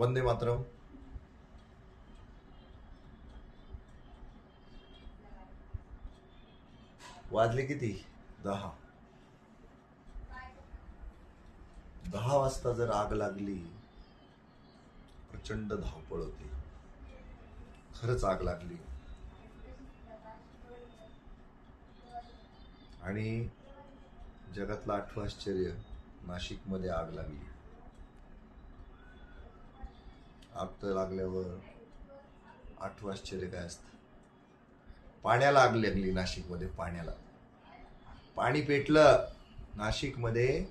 वंदे मातरम. वाजले किती? दहा. दहा वाजता जर आग लागली प्रचंड धावपळ होती. खरंच आग लागली. आणि जगातलं आठवं आश्चर्य नाशिकमध्ये आग लागली. आग लागल्यावर आठवं आश्चर्य काय असतं? पाण्याला आग लागली नाशिकमध्ये पाण्याला. पाणी पेटलं नाशिकमध्ये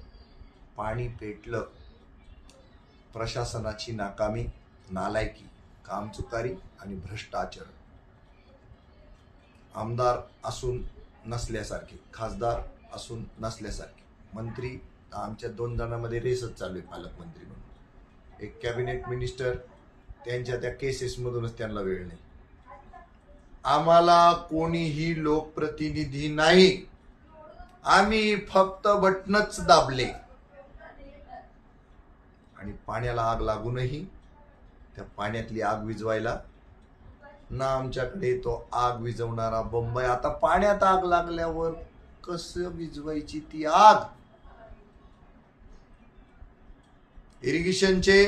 पाणी पेटलं. प्रशासनाची नाकामी नालायकी कामचुकारी आणि भ्रष्टाचार आमदार असून नसल्यासारखे खासदार असून नसल्यासारखे. मंत्री आमच्या दोन जणांमध्ये रेसच चालू आहे पालकमंत्री म्हणून. एक कॅबिनेट मिनिस्टर त्यांच्या त्या केसेसमधूनच त्यांना वेळ नाही. आम्हाला कोणीही लोकप्रतिनिधी नाही. आम्ही फक्त बटनच दाबले. आणि पाण्याला आग लागूनही त्या पाण्यातली आग विझवायला ना आमच्याकडे तो आग विझवणारा बंबई. आता पाण्यात आग लागल्यावर कसं विजवायची ती आग? इरिगेशनचे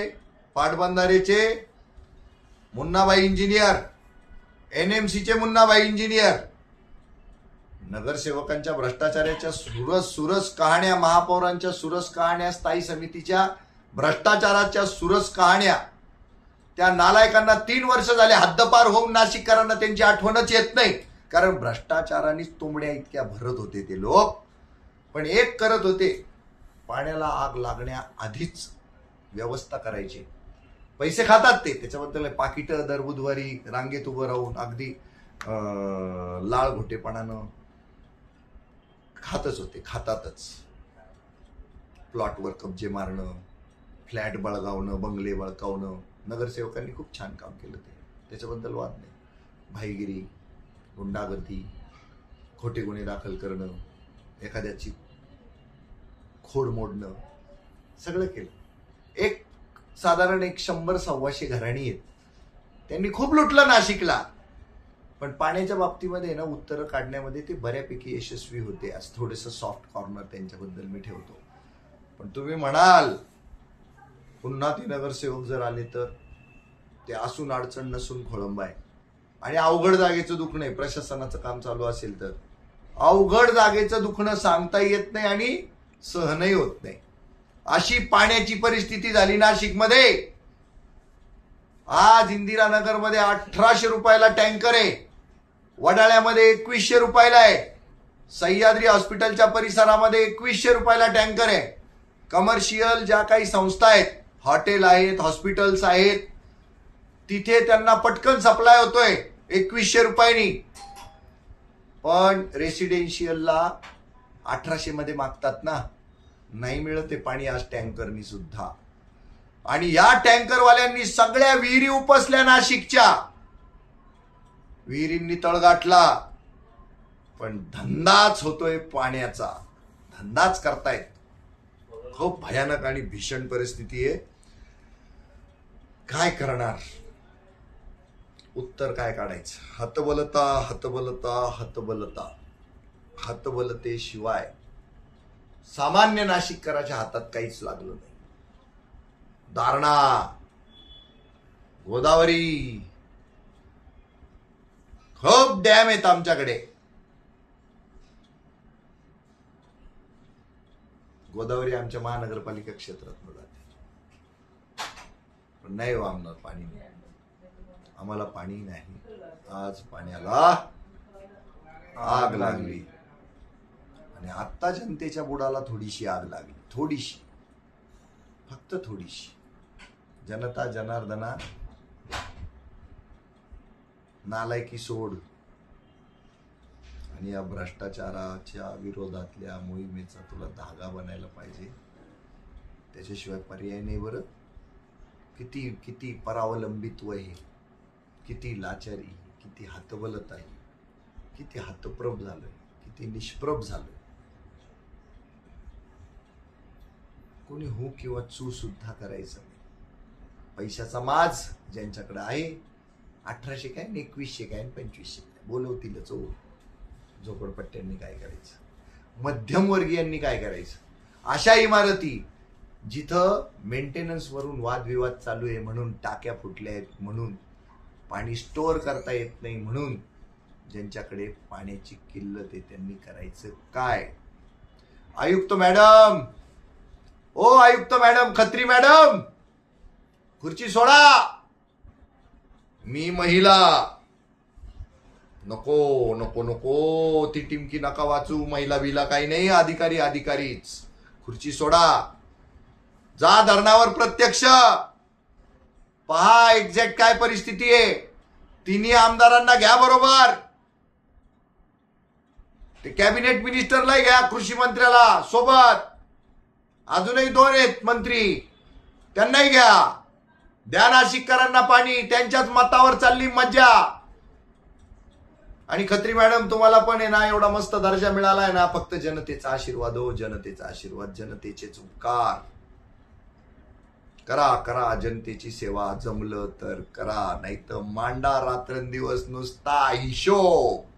पाटबंधारेचे मुन्नाबाई इंजिनियर एन एम सीचे मुन्नाबाई इंजिनियर नगरसेवकांच्या भ्रष्टाचाराच्या सुरस सुरस कहाण्या महापौरांच्या सुरस कहाण्या स्थायी समितीच्या भ्रष्टाचाराच्या सुरस कहाण्या त्या नालायकांना तीन वर्ष झाले हद्दपार होऊन नाशिककरांना त्यांची आठवणच येत नाही कारण भ्रष्टाचारानेच तुंबड्या इतक्या भरत होते ते लोक. पण एक करत होते पाण्याला आग लागण्याआधीच व्यवस्था करायची. पैसे खातात ते. त्याच्याबद्दल पाकिटं दर बुधवारी रांगेत उभं राहून अगदी लाळ घोटेपणानं खातच होते. खातातच. प्लॉटवर कब्जे मारणं फ्लॅट बळगावणं बंगले बळकावणं. नगरसेवकांनी खूप छान काम केलं ते. त्याच्याबद्दल वाद नाही. भाईगिरी गुंडागर्दी खोटे गुन्हे दाखल करणं एखाद्याची खोड मोडणं सगळं केलं. एक साधारण एक शंभर सव्वाशे घराणी आहेत. त्यांनी खूप लुटलं नाशिकला. पण पाण्याच्या बाबतीमध्ये ना उत्तरं काढण्यामध्ये ते बऱ्यापैकी यशस्वी होते. आज थोडंसं सॉफ्ट कॉर्नर त्यांच्याबद्दल मी ठेवतो. पण तुम्ही म्हणाल पुन्हा ते नगरसेवक जर आले तर? ते असून अडचण नसून खोळंब आहे. आणि अवघड जागेचं दुखणं आहे. प्रशासनाचं काम चालू असेल तर? अवघड जागेचं दुखणं सांगता येत नाही आणि सहनही होत नाही. अशी पाण्याची परिस्थिती झाली नाशिकमध्ये. आज इंदिरानगरमध्ये अठराशे रुपयाला टँकर आहे. वडाळ्यामध्ये एकवीसशे रुपयाला आहे. सह्याद्री हॉस्पिटलच्या परिसरामध्ये एकवीसशे रुपयाला टँकर आहे. कमर्शियल ज्या काही संस्था आहेत हॉटेल आहेत हॉस्पिटल्स आहेत तिथे त्यांना पटकन सप्लाय होतोय एकवीसशे रुपयांनी. पण रेसिडेन्शियलला अठराशे मध्ये मागतात ना. नाही मिळत ते पाणी आज टँकरनी सुद्धा. आणि या टँकरवाल्यांनी सगळ्या विहिरी उपसल्या नाशिकच्या. विहिरींनी तळ गाठला. पण धंदाच होतोय पाण्याचा. धंदाच करतायत. खूप भयानक आणि भीषण परिस्थिती आहे. काय करणार? उत्तर काय काढायचं? हतबलता हतबलता हतबलता. हतबलतेशिवाय. सामान्य नाशिककराच्या हातात काहीच लागलं नाही. दारणा गोदावरी खूप डॅम आहेत आमच्याकडे. गोदावरी आमच्या महानगरपालिका क्षेत्रात जाते पण नाही हो वामणार पाणी नाही. आम्हाला पाणी नाही. आज पाण्याला आग लागली. आणि आत्ता जनतेच्या बुडाला थोडीशी आग लागली. थोडीशी. फक्त थोडीशी. जनता जनार्दना नालायकी सोड. आणि या भ्रष्टाचाराच्या विरोधातल्या मोहिमेचा तुला धागा बनायला पाहिजे. त्याच्याशिवाय पर्याय नाही बरं. किती किती परावलंबित्व आहे किती लाचारी किती हातबलत आहे किती हातप्रभ झालं. किती निष्प्रभ झालं. कोणी हो किंवा चू सुद्धा करायचं नाही. पैशाचा माज ज्यांच्याकडे आहे अठराशे काय एकवीसशे काय आणि पंचवीसशे काय? बोलवतीलच हो झोपडपट्ट्यांनी काय करायचं? मध्यमवर्गीयांनी काय करायचं? अशा इमारती जिथं मेंटेनन्सवरून वादविवाद चालू आहे म्हणून टाक्या फुटल्या आहेत म्हणून पाणी स्टोअर करता येत नाही म्हणून ज्यांच्याकडे पाण्याची किल्लत आहे त्यांनी करायचं काय? आयुक्त मॅडम! ओ आयुक्त मॅडम खत्री मॅडम! खुर्ची सोडा! मी महिला. नको नको नको. ती टिमकी नका वाचू. महिला बिला काही नाही. अधिकारी अधिकारीच. खुर्ची सोडा. जा धरणावर प्रत्यक्ष. पहा एक्झॅक्ट काय परिस्थिती आहे. तिन्ही आमदारांना घ्या बरोबर. ते कॅबिनेट मिनिस्टरला घ्या कृषी मंत्र्याला सोबत. अजूनही दोन आहेत मंत्री. त्यांनाही घ्या. द्या नाशिककरांना पाणी त्यांच्याच मतावर चालली मज्जा. आणि खत्री मॅडम तुम्हाला पण आहे ना एवढा मस्त दर्जा मिळाला आहे ना फक्त जनतेचा आशीर्वाद हो जनतेचा आशीर्वाद जनतेचेच उपकार. करा करा जनतेची सेवा जमलं तर करा नाही तर मांडा रात्रंदिवस नुसता हिशोब.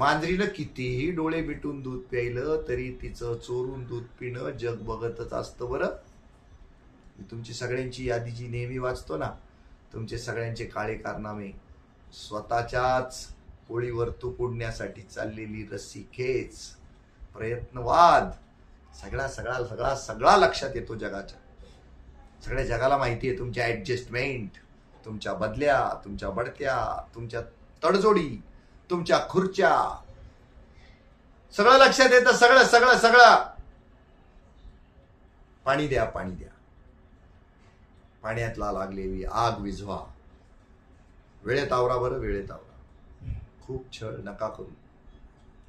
मांजरीनं कितीही डोळे मिटून दूध प्यायलं तरी तिचं चोरून दूध पिणं जग बघतच असतं बरं. मी तुमची सगळ्यांची यादी जी नेहमी वाचतो ना तुमचे सगळ्यांचे काळे कारनामे स्वतःच्याच पोळीवर तूप उडण्यासाठी चाललेली रस्सी खेच प्रयत्नवाद. सगळा सगळा सगळा सगळा लक्षात येतो जगाच्या. सगळ्या जगाला माहिती आहे तुमच्या ॲडजस्टमेंट तुमच्या बदल्या तुमच्या बढत्या तुमच्या तडजोडी. तुमच्या खुर्च्या. सगळं लक्षात येतं सगळं सगळं सगळं. पाणी द्या पाणी द्या. पाण्यातला लागलेली आग विझवा. वेळेत आवरा बरं वेळेत आवरा. खूप छळ नका करू.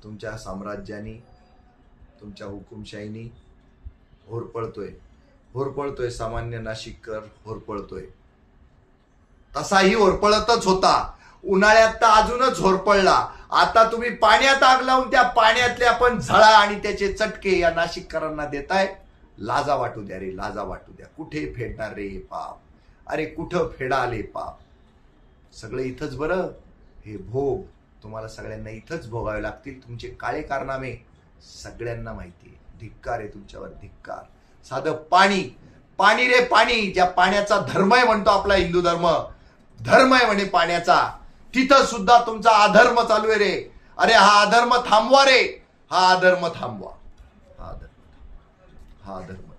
तुमच्या साम्राज्यानी तुमच्या हुकुमशाहीनी होरपळतोय. होरपळतोय सामान्य नाशिककर होरपळतोय. तसाही होरपळतच होता. उन्हाळ्यात तर अजूनच होरपळला आता तुम्ही पाण्यात आग लावून त्या पाण्यातल्या पण झळा आणि त्याचे चटके या नाशिककरांना देताय. लाजा वाटू द्या रे लाजा वाटू द्या. कुठे फेडणार रे पाप? अरे कुठं फेडाले पाप? सगळं इथंच बरं. हे भोग तुम्हाला सगळ्यांना इथंच भोगावे लागतील. तुमचे काळे कारनामे सगळ्यांना माहिती आहे. धिक्कार आहे तुमच्यावर धिक्कार. साधं पाणी. पाणी रे पाणी. ज्या पाण्याचा धर्म आहे म्हणतो आपला हिंदू धर्म. धर्म आहे म्हणे पाण्याचा. तिथं सुद्धा तुमचा अधर्म चालू आहे रे. अरे हा अधर्म थांबवा रे. हा अधर्म थांबवा. हा अधर्म हा अधर्म